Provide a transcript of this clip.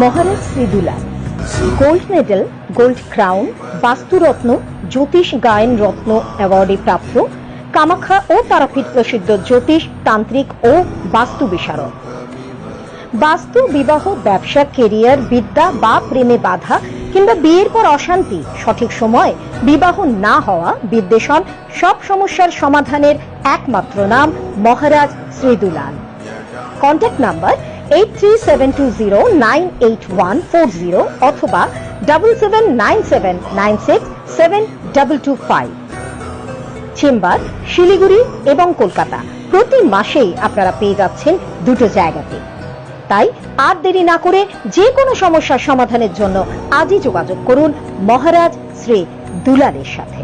মহারাজ শ্রীদুলা gold medal gold crown বাস্তুরত্ন, জ্যোতিষ গায়ন রত্ন অ্যাওয়ার্ডে প্রাপ্ত কামাখ্যা ও তারাপীঠ প্রসিদ্ধ জ্যোতিষ, তান্ত্রিক ও বাস্তু বিশারদ। বাস্তু বিবাহ, ব্যবসা কেরিয়ার বিদ্যা, বা প্রেমে বাধা কিংবা বিয়ের পর অশান্তি, সঠিক সময়, বিবাহ না হওয়া, বিদ্বেষণ, সব সমস্যার সমাধানের একমাত্র নাম Maharaj Shridulal. Contact number eight three seven two zero nine eight one four zero অথবা double seven nine seven nine six seven double two five chamber Siliguri এবং কলকাতা। প্রতি মাসেই আপনারা পেয়ে যাচ্ছেন দুটো জায়গাতে। তাই আর দেরি না করে যে কোনো সমস্যার সমাধানের জন্য আজই যোগাযোগ করুন মহারাজ শ্রী দুলালের সাথে